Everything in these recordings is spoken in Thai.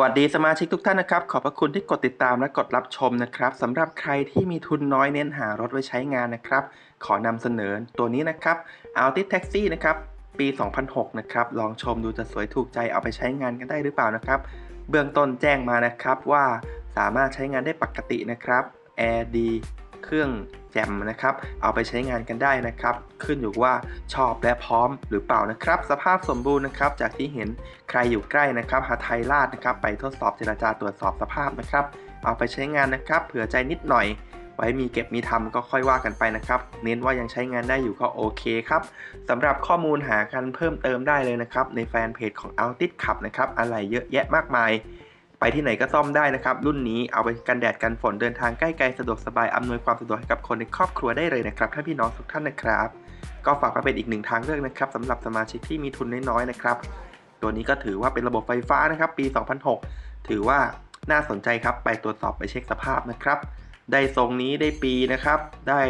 วัสดีสมาชิกทุกท่านนะครับ ขอบพระคุณที่กดติดตามและกดรับชมนะครับสำหรับใครที่มีทุนน้อยเน้นหารถไว้ใช้งานนะครับ ขอนำเสนอตัวนี้นะครับ Alti Taxi นะครับปี 2006 นะครับ ลองชมดูจะสวยถูกใจเอาไปใช้งานกันได้หรือเปล่านะครับ เบื้องต้นแจ้งมานะครับว่าสามารถใช้งานได้ปกตินะครับแอร์ดี เครื่องแจมนะครับ เอาไปใช้งานกันได้นะครับ ขึ้นอยู่ว่าชอบและพร้อมหรือเปล่านะครับ สภาพสมบูรณ์นะครับ จากที่เห็นใครอยู่ใกล้นะครับหาไทยราชนะครับ ไปทดสอบเจรจาตรวจสอบสภาพนะครับ เอาไปใช้งานนะครับ เผื่อใจนิดหน่อยไว้มีเก็บมีทำก็ค่อยว่ากันไปนะครับ เน้นว่ายังใช้งานได้อยู่ก็โอเคครับสำหรับข้อมูลหากันเพิ่มเติมได้เลยนะครับ ในแฟนเพจของ Altis ขับนะครับ อะไรเยอะแยะมากมาย ที่ไหนก็ซ่อมได้นะครับ รุ่นนี้เอาไปกันแดดกันฝนเดินทางใกล้ไกลสะดวกสบายอำนวยความสะดวกให้กับคนในครอบครัวได้เลยนะครับท่านพี่น้องทุกท่านนะครับ ก็ฝากมาเป็นอีกหนึ่งทางเลือกนะครับสำหรับสมาชิกที่มีทุนน้อยๆนะครับ ตัวนี้ก็ถือว่าเป็นระบบไฟฟ้านะครับ ปี 2006 ถือว่าน่าสนใจครับ ไปตรวจสอบไปเช็คสภาพนะครับ ได้ทรงนี้ได้ปีนะครับ ได้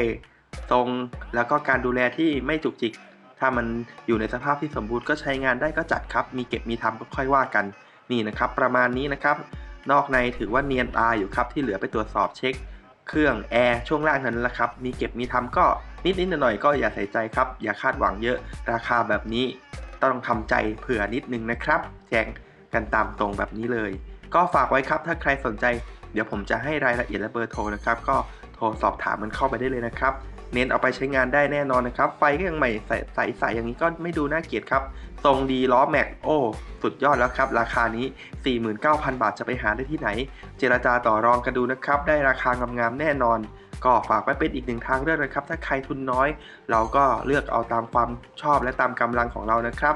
ทรงแล้วก็การดูแลที่ไม่จุกจิก ถ้ามันอยู่ในสภาพที่สมบูรณ์ก็ใช้งานได้ก็จัดครับ มีเก็บมีทำก็ค่อยว่ากัน นี่นะครับประมาณนี้นะครับ นอกในถือว่าเนียนตาอยู่ครับที่เหลือไปตรวจสอบเช็ค เครื่องแอร์ช่วงล่างนั้นแหละครับ มีเก็บมีทำก็นิดนิดหน่อยก็อย่าใส่ใจครับ อย่าคาดหวังเยอะราคาแบบนี้ต้องทำใจเผื่อนิดนึงนะครับแจ้งกันตามตรงแบบนี้เลย ก็ฝากไว้ครับถ้าใครสนใจ เดี๋ยวผมจะให้รายละเอียดและเบอร์โทรนะครับ ก็โทรสอบถามมันเข้าไปได้เลยนะครับ เน้นเอาไปใช้งานได้แน่นอนนะครับ ไฟก็ยังใหม่ใสใสอย่างนี้ก็ไม่ดูน่าเกลียดครับ ทรงดีล้อแม็กโอ้สุดยอดแล้วครับ ราคานี้ 49,000 บาทจะไปหาได้ที่ไหน เจรจาต่อรองกันดูนะครับ ได้ราคางามๆแน่นอนก็ฝากไว้เป็นอีกหนึ่งทางเลือกนะครับ ถ้าใครทุนน้อย เราก็เลือกเอาตามความชอบและตามกำลังของเรานะครับ